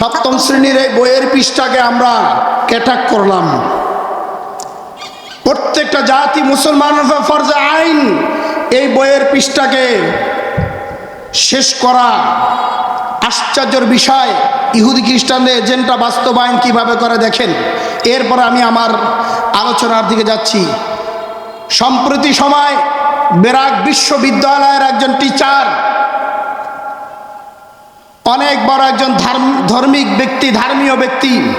সপ্তম শ্রেণির এই বইয়ের পৃষ্ঠাকে আমরা ক্যাটাক করলাম। প্রত্যেকটা জাতি মুসলমান আইন। এই বইয়ের পৃষ্ঠাকে শেষ করা আশ্চর্যের বিষয়। ইহুদি খ্রিস্টানদের এজেন্টটা বাস্তবায়ন কীভাবে করে দেখেন? এরপর আমি আমার আলোচনার দিকে যাচ্ছি। সম্প্রতি সময় বেরাক বিশ্ববিদ্যালয়ের একজন টিচার অনেক বড় একজন ধার্ম- ধার্মিক ব্যক্তি, ধর্মীয় ব্যক্তি,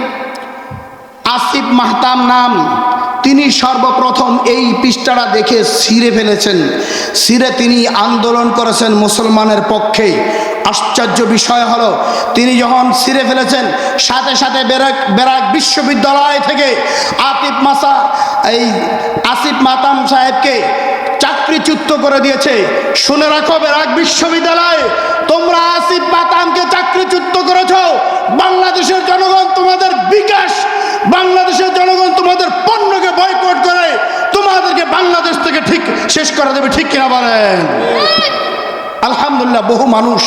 আসিফ মাহতাম নাম, তিনি সর্বপ্রথম এই পৃষ্ঠাটা দেখে ছিঁড়ে ফেলেছেন। ছিঁড়ে তিনি আন্দোলন করেছেন মুসলমানের পক্ষে। আশ্চর্য বিষয় হলো, তিনি যখন ছিঁড়ে ফেলেছেন, সাথে সাথে বেরাক বেরাক বিশ্ববিদ্যালয় থেকে আতিফ মাসা, এই আসিফ মাতাম সাহেবকে চাকরিচ্যুত করে দিয়েছে। শুনে রাখো বেরাক বিশ্ববিদ্যালয়, তোমরা আসিফ মাতামকে চাকরিচ্যুত করেছ। বাংলাদেশের জনগণ তোমাদের বিকাশ, বাংলাদেশের জনগণ তোমাদের পণ্যকে বয়কট করে, তোমাদেরকে বাংলাদেশ থেকে ঠিক শেষ করে দেবে, ঠিক কিনা বলেন? আলহামদুলিল্লাহ, বহু মানুষ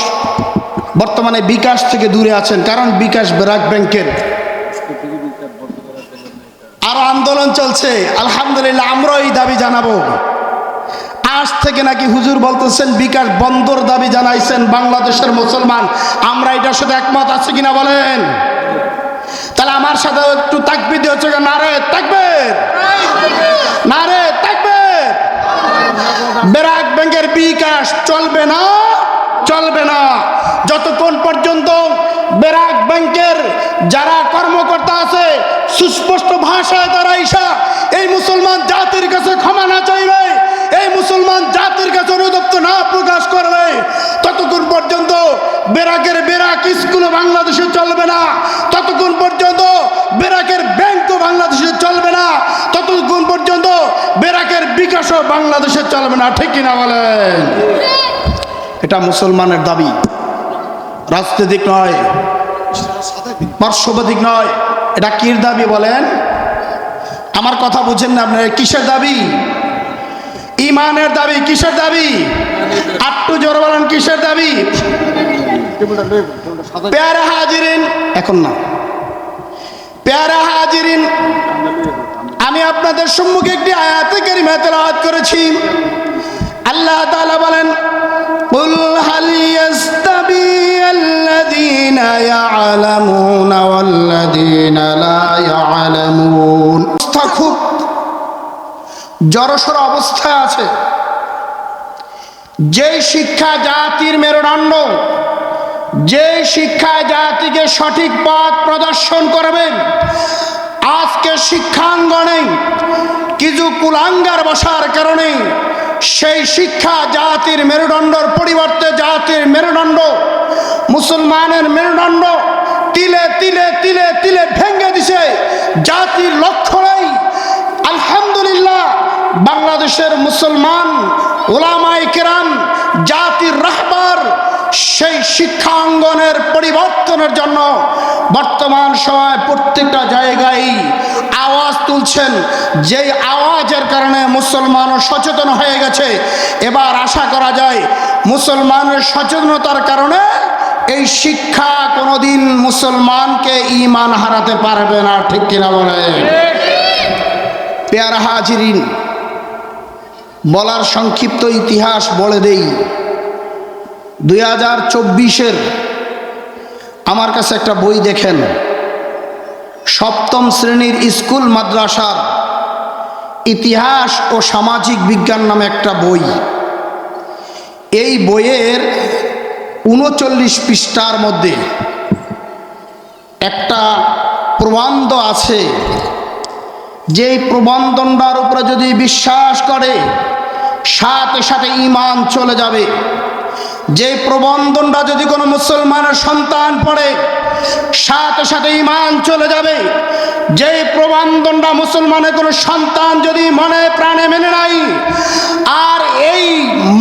বর্তমানে বিকাশ থেকে দূরে আছেন, কারণ বিকাশ ব্র্যাক ব্যাংকের। আরও আন্দোলন চলছে, আলহামদুলিল্লাহ, আমরাও এই দাবি জানাব। আজ থেকে নাকি হুজুর বলতেছেন, বিকাশ বন্দর দাবি জানাইছেন বাংলাদেশের মুসলমান। আমরা এটার সাথে একমত আছে কিনা বলেন? তাহলে আমার সাথে একটু তাকবি দিয়ে হচ্ছে নারে থাকবে নারে থাকবে ব্র্যাক ব্যাংকের বিকাশ চলবে না চলবে না। যতক্ষণ পর্যন্ত ব্র্যাক ব্যাংকের যারা কর্মকর্তা আছে, সুস্পষ্ট ভাষায় তারা ঈশা, এই মুসলমান জাতির কাছে ক্ষমা না এই মুসলমান জাতির কাছে অনুদপ্ত না প্রকাশ করবে, ততক্ষণ পর্যন্ত বেরাকের বেরাক স্কুল বাংলাদেশে চলবে না। ততক্ষণ পর্যন্ত বেরাকের ব্যাংকও বাংলাদেশে চলবে না। ততক্ষণ পর্যন্ত বেরাকের বিকাশও বাংলাদেশে চলবে না। ঠিক কিনা বলেন? এটা মুসলমানের দাবি। রাজনৈতিক নয় পার্শ্ববাদিক নয়। এটা কির দাবি বলেন? আমার কথা বুঝেন না আপনার, কিসের দাবি? ইমানের দাবি কিসের দাবি আটটু জোর বলেন কিসের দাবি প্যারা হাজিরিন এখন না প্যারা হাজিরিন আমি আপনাদের সম্মুখে একটি আয়াতে কারিমা তেলাওয়াত করেছি আল্লাহ তাআলা বলেন قل هل يستوي الذين يعلمون والذين لا يعلمون অবস্থা খুব জড়সড় অবস্থায় আছে। যেই শিক্ষা জাতির মেরুদণ্ড যে শিক্ষা জাতিকে সঠিক পথ প্রদর্শন করবে আজকে শিক্ষাঙ্গনে কিছু কুলাঙ্গার বসার কারণে সেই শিক্ষা জাতির মেরুদণ্ডর পরিবর্তে জাতির মেরুদণ্ড, মুসলমানের মেরুদণ্ড তিলে তিলে তিলে তিলে ভেঙে দিছে। জাতির লক্ষ্য নেই। আলহামদুলিল্লাহ বাংলাদেশের মুসলমান ওলামাই কেরাম জাতির রাহবার সেই শিক্ষাঙ্গনের পরিবর্তনের জন্য বর্তমান সময় প্রত্যেকটা জায়গায় আওয়াজ তুলছেন। যেই আওয়াজের কারণে মুসলমানও সচেতন হয়ে গেছে। এবার আশা করা যায় মুসলমানের সচেতনতার কারণে এই শিক্ষা কোনোদিন মুসলমানকে ইমান হারাতে পারবে না ঠিক কিনা বলে পেয়ারা হাজিরিন বলার সংক্ষিপ্ত ইতিহাস বলে দেই। দুই হাজার চব্বিশের আমার কাছে একটা বই দেখেন। সপ্তম শ্রেণির স্কুল মাদ্রাসার ইতিহাস ও সামাজিক বিজ্ঞান নামে একটা বই। এই বইয়ের উনচল্লিশ পৃষ্ঠার মধ্যে একটা প্রবন্ধ আছে যেই প্রবন্ধনটার উপরে যদি বিশ্বাস করে, সাথে সাথে ইমান চলে যাবে। যে প্রবন্ধনটা যদি কোনো মুসলমানের সন্তান পড়ে, সাথে সাথে ইমান চলে যাবে। যে প্রবন্ধনটা মুসলমানের কোনো সন্তান যদি মনে প্রাণে মেনে নাই, আর এই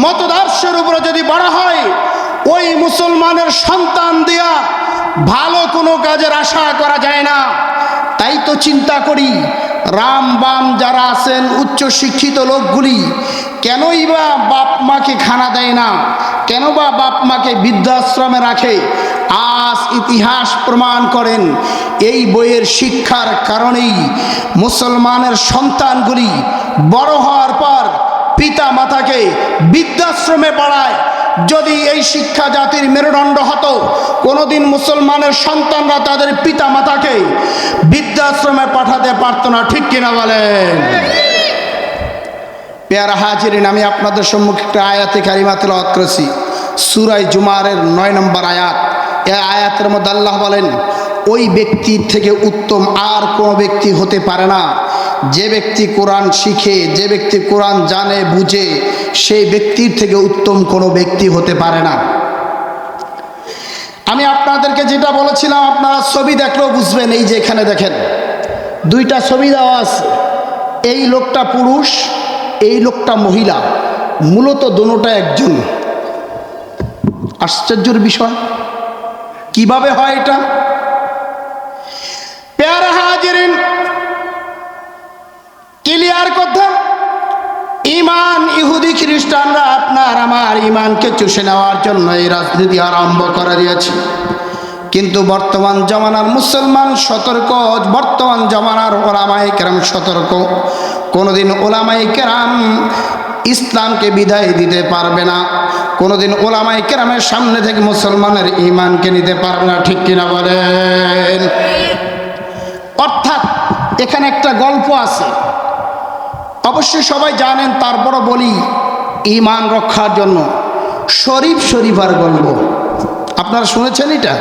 মতদর্শের উপরে যদি বড় হয়, ওই মুসলমানের সন্তান দিয়া ভালো কোনো কাজের আশা করা যায় না। তাই তো চিন্তা করি রাম বাম যারা আছেন উচ্চ শিক্ষিত লোকগুলি, কেনই বা বাপ মাকে খানা দেয় না? কেন বা বাপ মাকে বৃদ্ধাশ্রমে রাখে? আজ ইতিহাস প্রমাণ করেন, এই বইয়ের শিক্ষার কারণেই মুসলমানের সন্তানগুলি বড় হওয়ার পর পিতা মাতাকে বৃদ্ধাশ্রমে পড়ায় যদি এই শিক্ষা জাতির মেরুদণ্ড হতো, কোনোদিন মুসলমানের সন্তানরা তাদের পিতা মাতাকে বৃদ্ধাশ্রমে পাঠাতে পারতো না, ঠিক কিনা বলেন? পেয়ারা হাজিরিন, আমি আপনাদের সম্মুখে একটা আয়াতে কারিমা তেলাওয়াত করেছি। সুরাই জুমারের নয় নম্বর আয়াত। এ আয়াতের মধ্যে আল্লাহ বলেন, ওই ব্যক্তির থেকে উত্তম আর কোনো ব্যক্তি হতে পারে না। যে ব্যক্তি কোরআন শিখে, যে ব্যক্তি কোরআন জানে, বুঝে সেই ব্যক্তির থেকে উত্তম কোনো ব্যক্তি হতে পারে না। আমি আপনাদেরকে যেটা বলেছিলাম, আপনারা ছবি দেখলেও বুঝবেন, এই যে এখানে দেখেন, দুইটা ছবি দেওয়া আছে। এই লোকটা পুরুষ, এই লোকটা মহিলা, মূলত দোনোটা একজন। আশ্চর্যের বিষয়, কীভাবে হয় এটা? পেয়ারা হাজিরিন, ক্লিয়ার কথা? ইমান, ইহুদি খ্রিস্টানরা আপনার আমার ইমানকে চুষে নেওয়ার জন্য এই রাজনীতি আরম্ভ করে দিয়েছে। কিন্তু বর্তমান জমানার মুসলমান সতর্ক, বর্তমান জমানার ওলামাই কেরাম সতর্ক। কোনোদিন ওলামাই কেরাম ইসলামকে বিদায় দিতে পারবে না। কোনোদিন ওলামাই কেরামের সামনে থেকে মুসলমানের ইমানকে নিতে পারবে না। ঠিক কিনা বলেন? অর্থাৎ এখানে একটা গল্প আছে। অবশ্যই সবাই জানেন তারপরও বলি ইমান রক্ষার জন্য শরীফ শরীফার গল্প। আপনারা শুনেছেন এটা?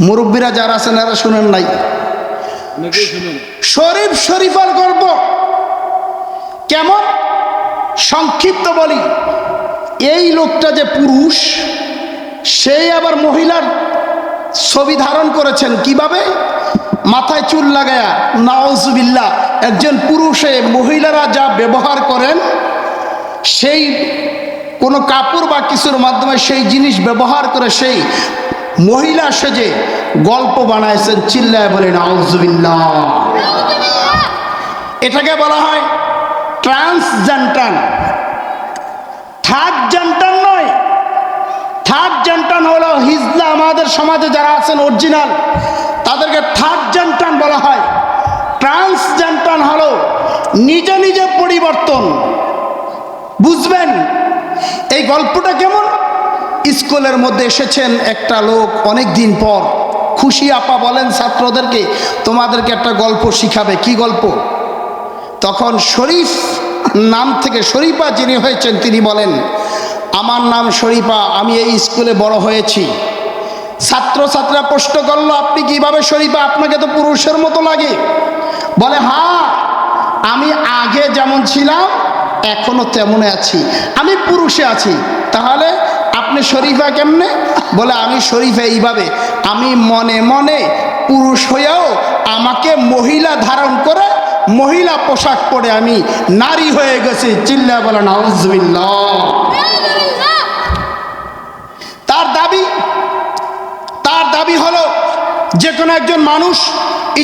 মুরব্বীরা যারা আছেন এরা শুনেন নাই। শরীফ শরীফার গল্প। কেমন? সংক্ষিপ্ত বলি এই লোকটা যে পুরুষ সেই আবার মহিলার ছবি ধারণ করেছেন কীভাবে? মাথায় চুল লাগায়া নাওজবিল্লা একজন পুরুষে মহিলারা যা ব্যবহার করেন, সেই কোনো কাপড় বা কিছুর মাধ্যমে সেই জিনিস ব্যবহার করে সেই মহিলা সেজে গল্প বানাইছেন, চিল্লায় বলে নাওজবিল্লা এটাকে বলা হয় ট্রান্সজেন্টান। থার্ড জেন্টান নয় থার্ড জেন্টান হলো হিজলা আমাদের সমাজে যারা আছেন, অরিজিনাল। তাদেরকে থার্ড জেন্টান বলা হয়। ট্রান্সজেন্টান হলো নিজে নিজে পরিবর্তন। বুঝবেন? এই গল্পটা কেমন? স্কুলের মধ্যে এসেছেন একটা লোক অনেক দিন পর। খুশি আপা বলেন, ছাত্রদেরকে, তোমাদেরকে একটা গল্প শিখাবে। কি গল্প? তখন শরীফ নাম থেকে শরীফা যিনি হয়েছেন তিনি বলেন, আমার নাম শরীফা, আমি এই স্কুলে বড় হয়েছি। ছাত্রছাত্রীরা প্রশ্ন করল, আপনি কীভাবে শরীফা? আপনাকে তো পুরুষের মতো লাগে। বলে হ্যাঁ আমি আগে যেমন ছিলাম, এখনও তেমনে আছি। আমি পুরুষে আছি। তাহলে আপনি শরীফা কেমনে? বলে, আমি শরীফা এইভাবে। আমি মনে মনে পুরুষ হয়েও আমাকে মহিলা ধারণ করে মহিলা পোশাক পরে আমি নারী হয়ে গেছি। চিল্লা বলে নাউজবিল্লাহ তার দাবি তার দাবি হলো যে কোনো একজন মানুষ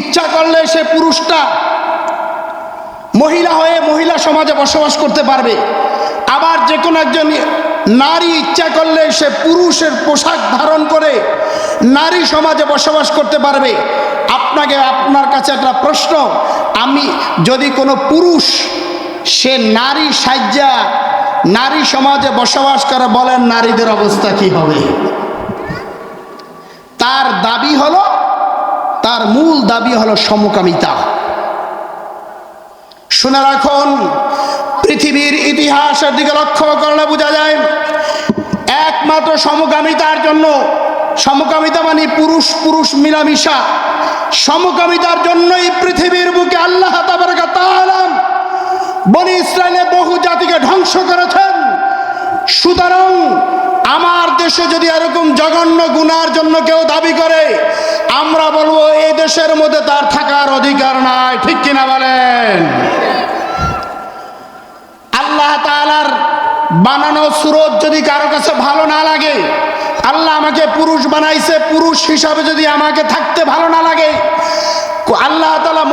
ইচ্ছা করলে সে পুরুষটা মহিলা হয়ে মহিলা সমাজে বসবাস করতে পারবে। আবার যে কোনো একজন নারী ইচ্ছা করলে সে পুরুষের পোশাক ধারণ করে নারী সমাজে বসবাস করতে পারবে। আপনাকে আপনার কাছে একটা প্রশ্ন, আমি যদি কোনো পুরুষ সে নারী সাজ্জা, নারী সমাজে বসবাস করে বলেন নারীদের অবস্থা কি হবে? তার দাবি হলো তার মূল দাবি হলো সমকামিতা। শুনে রাখুন, পৃথিবীর ইতিহাসের দিকে লক্ষ্য করলে বোঝা যায়, একমাত্র সমকামিতার জন্য, সমকামিতা মানে পুরুষ পুরুষ মিলামিশা। সমকামিতার জন্যই পৃথিবীর বুকে আল্লাহ বনি ইসরায়েলে বহু জাতিকে ধ্বংস করেছেন। সুতরাং আমার দেশে যদি এরকম জঘন্য গুনার জন্য কেউ দাবি করে, আমরা বলব দেশের মধ্যে তার থাকার অধিকার নাই, ঠিক কিনা বলেন? আল্লাহ তালার বানানো সুরত যদি কারও কাছে ভালো না লাগে, আল্লাহ আমাকে পুরুষ বানাইছে, পুরুষ হিসাবে যদি আমাকে থাকতে ভালো না লাগে, আল্লাহ তালা